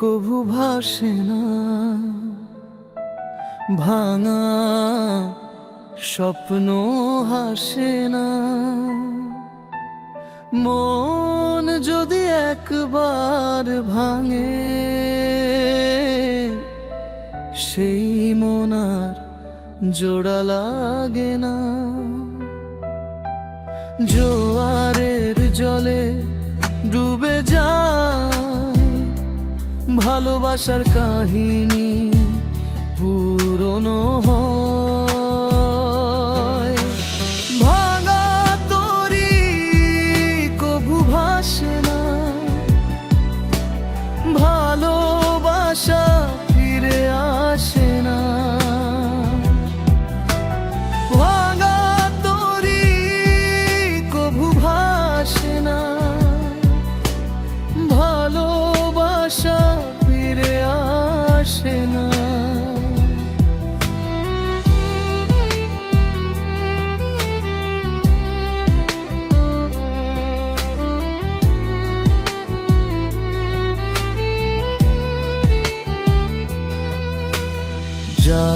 কভু ভাসে না। ভাঙা স্বপ্ন হাসে না। মন যদি একবার ভাঙে, সেই মন আর জোড়া লাগে না। জোয়ারের জলে ভালোবাসার কাহিনী পুরনো হয়।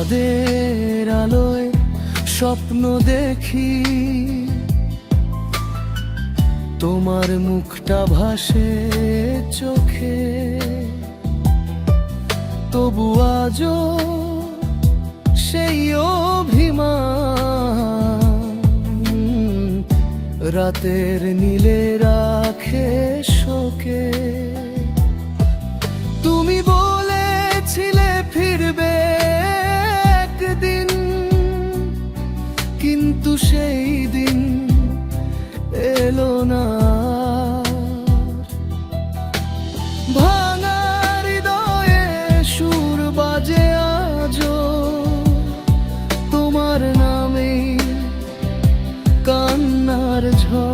যাদের আলোয় স্বপ্ন দেখি। তোমার মুখটা ভাসে চোখে। তবু আজও সেই অভিমান রাতের নীলে রাখে শোকে। তুমি বলেছিলে But it's home.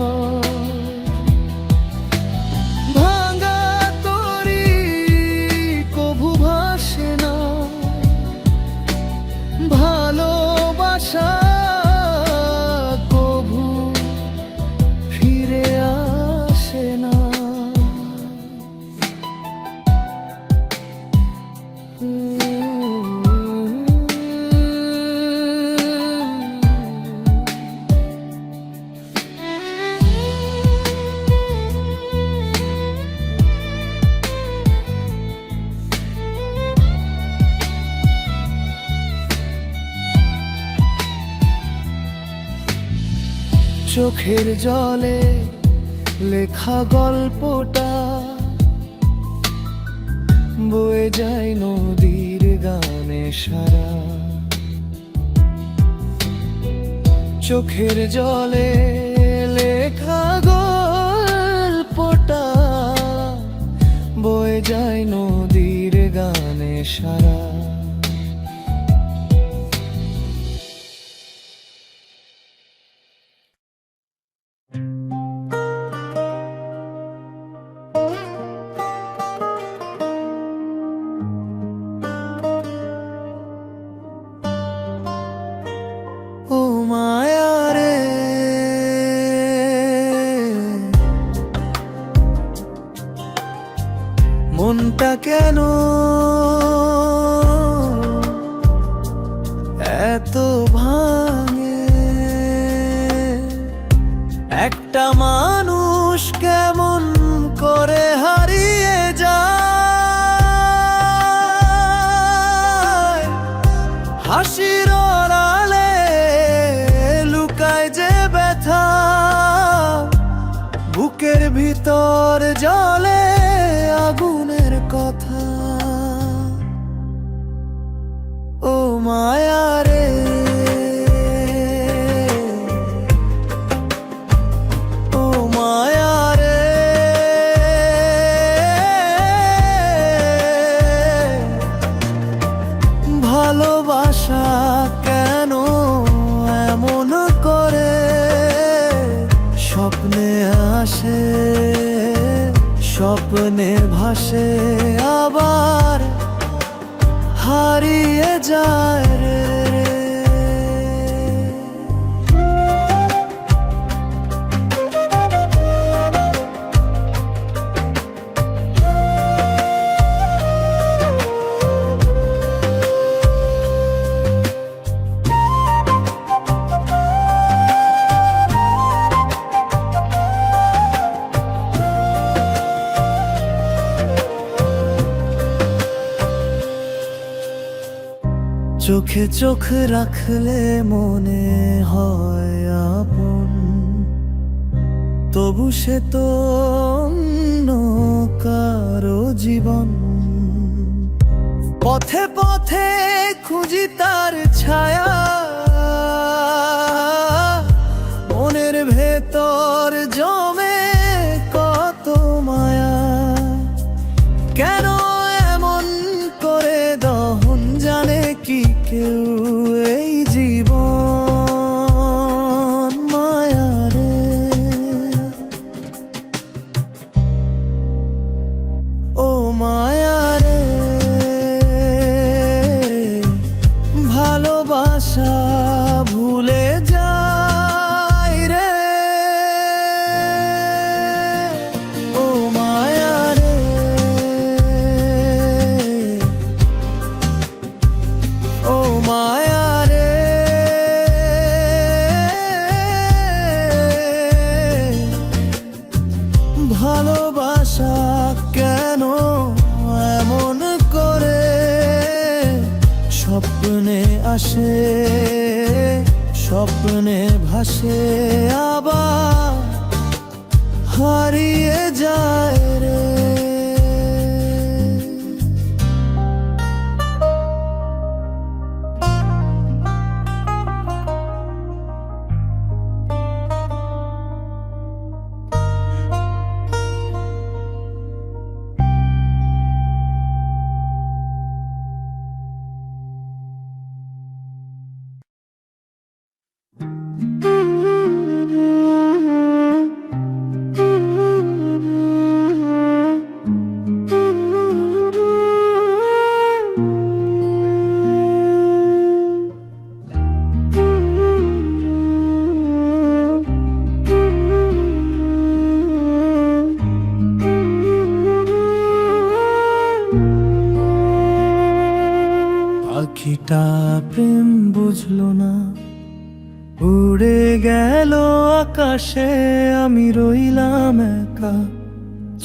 চোখের জলে লেখা গল্পটা। বয়ে যায় নদীর গানে সারা। চোখের জলে লেখা গল্পটা। বয়ে যায় নদীর গানে সারা। এত ভাঙে। একটা মানুষ কেমন করে হারিয়ে যায়? হাসির আড়ালে লুকায় যে ব্যথা, বুকের ভিতর জলে আবার হারিয়ে যায় রে। চোখে চোখ রাখলে মনে হয় আপন। তবু সে তো কারও জীবন। পথে পথে খুঁজি তার ছায়া। মনের ভেতর জমে কত মায়া। কেন কেউ এই জীবন মায়ারে ও মায়ারে ভালোবাসা ভালোবাসা কেন এমন করে? স্বপ্নে আসে স্বপ্নে ভাসে আবার হারিয়ে যায় রে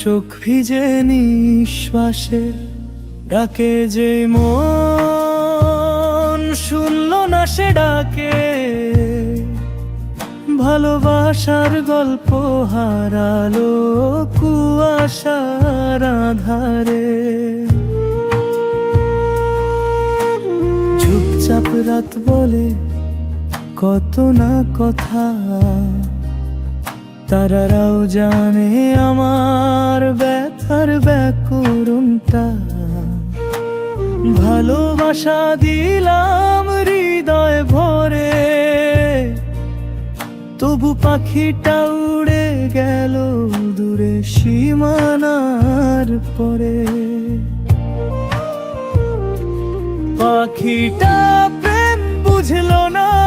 চোখ ভিজে নিঃশ্বাসে ডাকে যে মন। শুনল না সে ডাকে। ভালোবাসার গল্প হারালো কুয়াশার আধারে। চুপচাপ রাত বলে কত না কথা। তারারাও জানে আমার ব্যথার ব্যাকুরণটা ভালোবাসা দিলাম হৃদয় ভরে, তবু পাখিটা উড়ে গেল দূরে সীমানার পরে। পাখিটা প্রেম বুঝলো না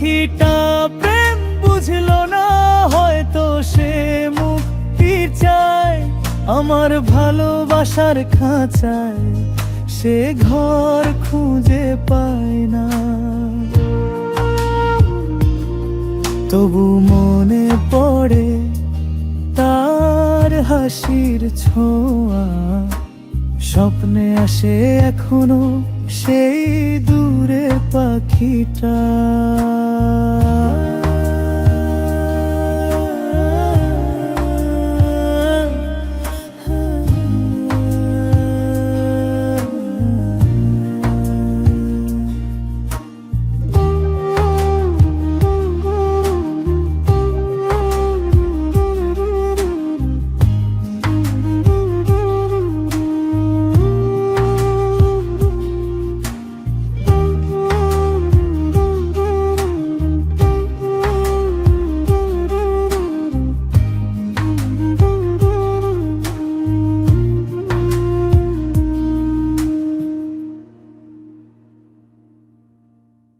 পাখিটা প্রেম বুঝলো না, হয়তো সে মুক্তি চায়। আমার ভালোবাসার খাঁচায় সে ঘর খুঁজে পায় না। তবু মনে পড়ে তার হাসির ছোঁয়া। স্বপ্নে আসে এখনও সেই দূরে পাখিটা। love